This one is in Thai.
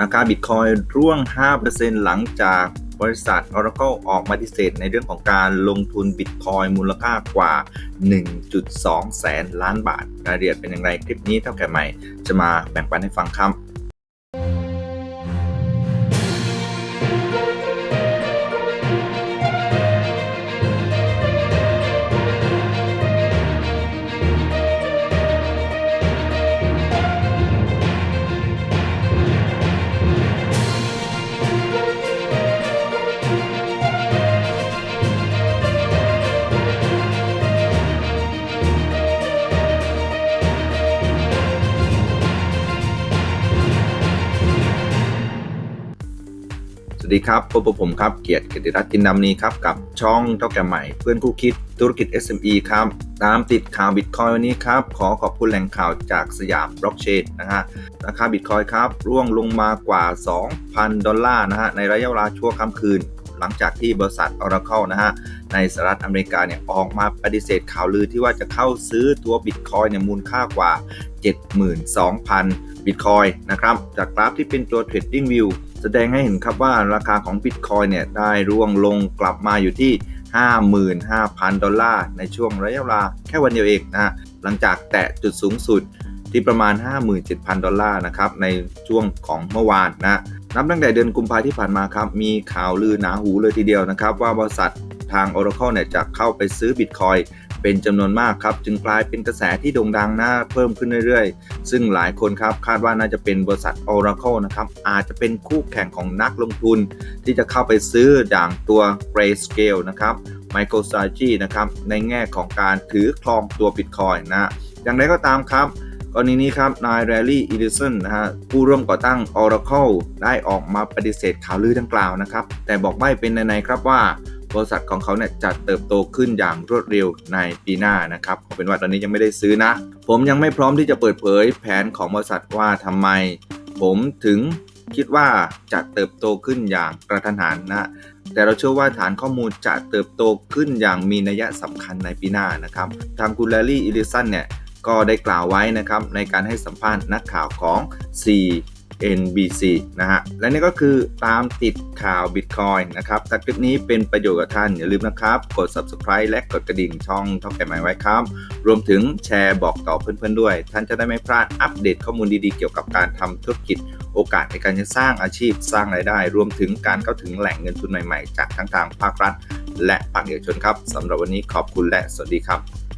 ราคาบิตคอยร่วง 5%หลังจากบริษัท Oracle ออกมาทิเศษในเรื่องของการลงทุนบิตคอยมูลค่ากว่า 1.2 แสนล้านบาท รายละเอียดเป็นอย่างไรคลิปนี้เท่าแก่ใหม่ จะมาแบ่งปันให้ฟังครับ วัสดีครับพบกับผมครับ เกียรติกิติรัตน์จินดำนีครับ กับช่องเท่าแก่ใหม่เพื่อนคู่คิดธุรกิจ SME ครับ ตามติดข่าวบิตคอยวันนี้ครับ ขอขอบคุณแหล่งข่าวจากสยามบล็อกเชนนะฮะราคาบิตคอยครับ ร่วงลงมากว่า 2,000 ดอลลาร์นะฮะในระยะเวลาชั่วค่ำคืน หลังจากที่บริษัท Oracle นะฮะในสหรัฐอเมริกาเนี่ยออกมาปฏิเสธข่าวลือที่ว่าจะเข้าซื้อตัวบิตคอยเนี่ยมูลค่ากว่า 72,000 บิตคอยนะครับจากกราฟที่เป็นตัว Trading View แสดงให้เห็นครับว่าราคาของบิตคอยเนี่ยได้ร่วงลงกลับมาอยู่ที่55,000 ดอลลาร์ ในช่วงระยะเวลาแค่วันเดียวเองนะฮะหลังจากแตะจุดสูงสุดที่ประมาณ 57,000 ดอลลาร์นะครับในช่วงของเมื่อวานนะ นับตั้งแต่เดือนกุมภาที่ผ่านมาครับ มีข่าวลือหนาหูเลยทีเดียวนะครับ ว่าบริษัททาง Oracle เนี่ยจะเข้าไปซื้อบิตคอยเป็นจำนวนมากครับ จึงกลายเป็นกระแสที่โด่งดังน่าเพิ่มขึ้นเรื่อยๆ ซึ่งหลายคนครับคาดว่าน่าจะเป็นบริษัท Oracle นะครับ อาจจะเป็นคู่แข่งของนักลงทุน ที่จะเข้าไปซื้ออย่างตัว Grayscale นะครับ MicroStrategy นะครับ ในแง่ของการถือครองตัว Bitcoin นะ อย่างไรก็ตามครับ กรณีนี้ครับนายแรลลี่อีดิสันนะฮะผู้ร่วมก่อตั้ง Oracle ได้ออกมาปฏิเสธข่าวลือดังกล่าวนะครับ แต่บอกไม่เป็นในๆครับว่าบริษัทของเขาเนี่ยจะเติบโตขึ้นอย่างรวดเร็วในปีหน้านะครับเอาเป็นว่าตอนนี้ยังไม่ได้ซื้อนะ ผมยังไม่พร้อมที่จะเปิดเผยแผนของบริษัทว่าทำไม ผมถึงคิดว่าจะเติบโตขึ้นอย่างกระทันหันนะแต่เราเชื่อว่าฐานข้อมูลจะเติบโตขึ้นอย่างมีนัยสำคัญในปีหน้านะครับ ทางคุณแลลี่อีลิสันเนี่ย ก็ได้กล่าวไว้นะครับในการให้สัมภาษณ์นักข่าวของ CNBC นะฮะ และนี่ก็คือตามติดข่าว Bitcoin นะครับ ถ้าคลิปนี้เป็นประโยชน์กับท่าน อย่าลืมนะครับ กด Subscribe และกดกระดิ่งช่องเท่าแก่หม่ไว้ครับ รวมถึงแชร์บอกต่อเพื่อนๆด้วย ท่านจะได้ไม่พลาดอัปเดตข้อมูลดีๆ เกี่ยวกับการทำธุรกิจโอกาสในการจะสร้างอาชีพสร้างรายได้ รวมถึงการเข้าถึงแหล่งเงินทุนใหม่ๆ จากทั้งทางภาครัฐ และภาคเอกชนครับสำหรับวันนี้ขอบคุณและสวัสดีครับ